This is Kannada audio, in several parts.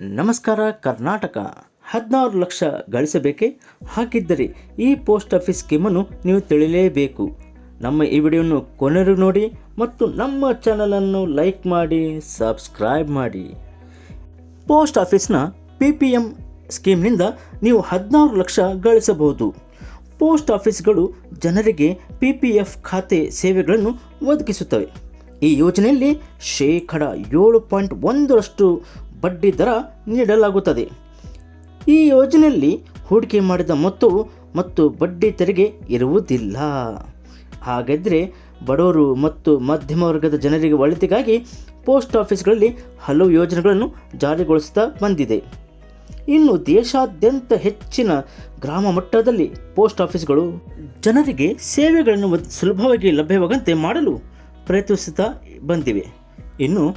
ನಮಸ್ಕಾರ, ಕರ್ನಾಟಕ. ಹದಿನಾರು ಲಕ್ಷ ಗಳಿಸಬೇಕೆ? ಹಾಗಿದ್ದರೆ ಈ ಪೋಸ್ಟ್ ಆಫೀಸ್ ಸ್ಕೀಮನ್ನು ನೀವು ತಿಳಿಯಲೇಬೇಕು ನಮ್ಮ ಈ ವಿಡಿಯೋವನ್ನು ಕೊನೆಗೂ ನೋಡಿ ಮತ್ತು ನಮ್ಮ ಚಾನಲನ್ನು ಲೈಕ್ ಮಾಡಿ, ಸಬ್ಸ್ಕ್ರೈಬ್ ಮಾಡಿ. ಪೋಸ್ಟ್ ಆಫೀಸ್ನ ಪಿ ಪಿ ಎಂ ಸ್ಕೀಮ್ನಿಂದ ನೀವು ಹದಿನಾರು ಲಕ್ಷ ಗಳಿಸಬಹುದು. ಪೋಸ್ಟ್ ಆಫೀಸ್ಗಳು ಜನರಿಗೆ ಪಿ ಪಿ ಎಫ್ ಖಾತೆ ಸೇವೆಗಳನ್ನು ಒದಗಿಸುತ್ತವೆ. ಈ ಯೋಜನೆಯಲ್ಲಿ ಶೇಕಡ ಏಳು ಪಾಯಿಂಟ್ ಒಂದರಷ್ಟು ಬಡ್ಡಿ ದರ ನೀಡಲಾಗುತ್ತದೆ. ಈ ಯೋಜನೆಯಲ್ಲಿ ಹೂಡಿಕೆ ಮಾಡಿದ ಮೊತ್ತವು ಮತ್ತು ಬಡ್ಡಿ ತೆರಿಗೆ ಇರುವುದಿಲ್ಲ. ಹಾಗಾದರೆ ಬಡವರು ಮತ್ತು ಮಧ್ಯಮ ವರ್ಗದ ಜನರಿಗೆ ಒಳಿತಿಗಾಗಿ ಪೋಸ್ಟ್ ಆಫೀಸ್ಗಳಲ್ಲಿ ಹಲವು ಯೋಜನೆಗಳನ್ನು ಜಾರಿಗೊಳಿಸುತ್ತಾ ಬಂದಿದೆ. ಇನ್ನು ದೇಶಾದ್ಯಂತ ಹೆಚ್ಚಿನ ಗ್ರಾಮ ಮಟ್ಟದಲ್ಲಿ ಪೋಸ್ಟ್ ಆಫೀಸ್ಗಳು ಜನರಿಗೆ ಸೇವೆಗಳನ್ನು ಸುಲಭವಾಗಿ ಲಭ್ಯವಾಗಂತೆ ಮಾಡಲು ಪ್ರಯತ್ನಿಸುತ್ತಾ ಬಂದಿವೆ. ಇನ್ನು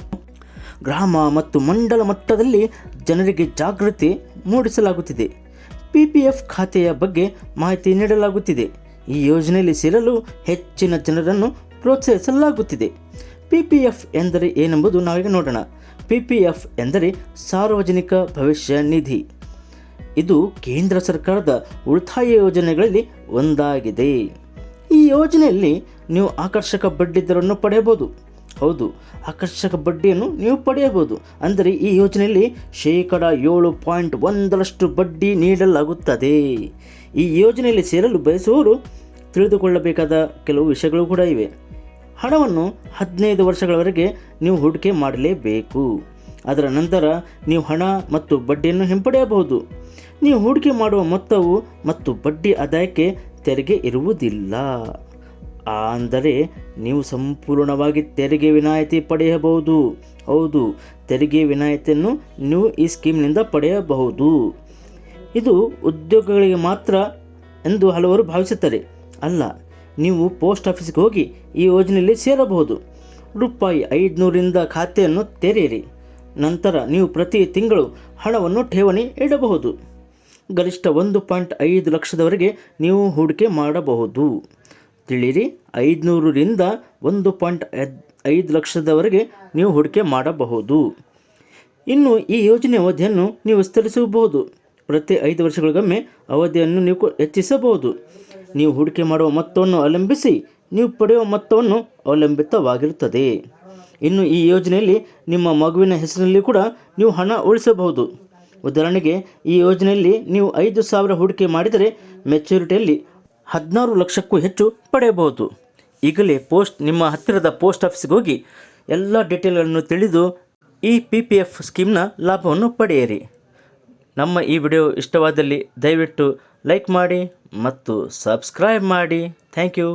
ಗ್ರಾಮ ಮತ್ತು ಮಂಡಲ ಮಟ್ಟದಲ್ಲಿ ಜನರಿಗೆ ಜಾಗೃತಿ ಮೂಡಿಸಲಾಗುತ್ತಿದೆ. ಪಿ ಪಿ ಎಫ್ ಖಾತೆಯ ಬಗ್ಗೆ ಮಾಹಿತಿ ನೀಡಲಾಗುತ್ತಿದೆ. ಈ ಯೋಜನೆಯಲ್ಲಿ ಸೇರಲು ಹೆಚ್ಚಿನ ಜನರನ್ನು ಪ್ರೋತ್ಸಾಹಿಸಲಾಗುತ್ತಿದೆ. ಪಿ ಪಿ ಎಫ್ ಎಂದರೆ ಏನೆಂಬುದು ನಾವೀಗ ನೋಡೋಣ. ಪಿ ಪಿ ಎಫ್ ಎಂದರೆ ಸಾರ್ವಜನಿಕ ಭವಿಷ್ಯ ನಿಧಿ. ಇದು ಕೇಂದ್ರ ಸರ್ಕಾರದ ಉಳಿತಾಯ ಯೋಜನೆಗಳಲ್ಲಿ ಒಂದಾಗಿದೆ. ಈ ಯೋಜನೆಯಲ್ಲಿ ನೀವು ಆಕರ್ಷಕ ಬಡ್ಡಿದರವನ್ನು ಪಡೆಯಬಹುದು. ಹೌದು, ಆಕರ್ಷಕ ಬಡ್ಡಿಯನ್ನು ನೀವು ಪಡೆಯಬಹುದು. ಅಂದರೆ ಈ ಯೋಜನೆಯಲ್ಲಿ ಶೇಕಡ ಏಳು ಪಾಯಿಂಟ್ ಒಂದರಷ್ಟು ಬಡ್ಡಿ ನೀಡಲಾಗುತ್ತದೆ. ಈ ಯೋಜನೆಯಲ್ಲಿ ಸೇರಲು ಬಯಸುವವರು ತಿಳಿದುಕೊಳ್ಳಬೇಕಾದ ಕೆಲವು ವಿಷಯಗಳು ಕೂಡ ಇವೆ. ಹಣವನ್ನು ಹದಿನೈದು ವರ್ಷಗಳವರೆಗೆ ನೀವು ಹೂಡಿಕೆ ಮಾಡಲೇಬೇಕು. ಅದರ ನಂತರ ನೀವು ಹಣ ಮತ್ತು ಬಡ್ಡಿಯನ್ನು ಹಿಂಪಡೆಯಬಹುದು. ನೀವು ಹೂಡಿಕೆ ಮಾಡುವ ಮೊತ್ತವು ಮತ್ತು ಬಡ್ಡಿ ಆದಾಯಕ್ಕೆ ತೆರಿಗೆ ಇರುವುದಿಲ್ಲ. ಅಂದರೆ ನೀವು ಸಂಪೂರ್ಣವಾಗಿ ತೆರಿಗೆ ವಿನಾಯಿತಿ ಪಡೆಯಬಹುದು. ಹೌದು, ತೆರಿಗೆ ವಿನಾಯಿತಿಯನ್ನು ನೀವು ಈ ಸ್ಕೀಮ್ನಿಂದ ಪಡೆಯಬಹುದು. ಇದು ಉದ್ಯೋಗಗಳಿಗೆ ಮಾತ್ರ ಎಂದು ಹಲವರು ಭಾವಿಸುತ್ತಾರೆ. ಅಲ್ಲ, ನೀವು ಪೋಸ್ಟ್ ಆಫೀಸ್ಗೆ ಹೋಗಿ ಈ ಯೋಜನೆಯಲ್ಲಿ ಸೇರಬಹುದು. ರೂಪಾಯಿ ಐದುನೂರಿಂದ ಖಾತೆಯನ್ನು ತೆರೆಯಿರಿ. ನಂತರ ನೀವು ಪ್ರತಿ ತಿಂಗಳು ಹಣವನ್ನು ಠೇವಣಿ ಇಡಬಹುದು. ಗರಿಷ್ಠ ಒಂದು ಪಾಯಿಂಟ್ ಐದು ಲಕ್ಷದವರೆಗೆ ನೀವು ಹೂಡಿಕೆ ಮಾಡಬಹುದು. ತಿಳಿಯಿರಿ ಐದುನೂರರಿಂದ ಒಂದು ಪಾಯಿಂಟ್ ಐದು ಲಕ್ಷದವರೆಗೆ ನೀವು ಹೂಡಿಕೆ ಮಾಡಬಹುದು. ಇನ್ನು ಈ ಯೋಜನೆ ಅವಧಿಯನ್ನು ನೀವು ವಿಸ್ತರಿಸಬಹುದು. ಪ್ರತಿ ಐದು ವರ್ಷಗಳಿಗೊಮ್ಮೆ ಅವಧಿಯನ್ನು ನೀವು ಹೆಚ್ಚಿಸಬಹುದು. ನೀವು ಹೂಡಿಕೆ ಮಾಡುವ ಮೊತ್ತವನ್ನು ಅವಲಂಬಿಸಿ ನೀವು ಪಡೆಯುವ ಮೊತ್ತವನ್ನು ಅವಲಂಬಿತವಾಗಿರುತ್ತದೆ. ಇನ್ನು ಈ ಯೋಜನೆಯಲ್ಲಿ ನಿಮ್ಮ ಮಗುವಿನ ಹೆಸರಿನಲ್ಲಿ ಕೂಡ ನೀವು ಹಣ ಉಳಿಸಬಹುದು. ಉದಾಹರಣೆಗೆ, ಈ ಯೋಜನೆಯಲ್ಲಿ ನೀವು ಐದು ಸಾವಿರ ಹೂಡಿಕೆ ಮಾಡಿದರೆ ಮೆಚುರಿಟಿಯಲ್ಲಿ ಹದಿನಾರು ಲಕ್ಷಕ್ಕೂ ಹೆಚ್ಚು ಪಡೆಯಬಹುದು. ಈಗಲೇ ಪೋಸ್ಟ್, ನಿಮ್ಮ ಹತ್ತಿರದ ಪೋಸ್ಟ್ ಆಫೀಸ್ಗೆ ಹೋಗಿ ಎಲ್ಲ ಡೀಟೇಲ್ಗಳನ್ನು ತಿಳಿದು ಈ ಪಿ ಪಿ ಎಫ್ ಸ್ಕೀಮ್ನ ಲಾಭವನ್ನು ಪಡೆಯಿರಿ. ನಮ್ಮ ಈ ವಿಡಿಯೋ ಇಷ್ಟವಾದಲ್ಲಿ ದಯವಿಟ್ಟು ಲೈಕ್ ಮಾಡಿ ಮತ್ತು ಸಬ್ಸ್ಕ್ರೈಬ್ ಮಾಡಿ. Thank you.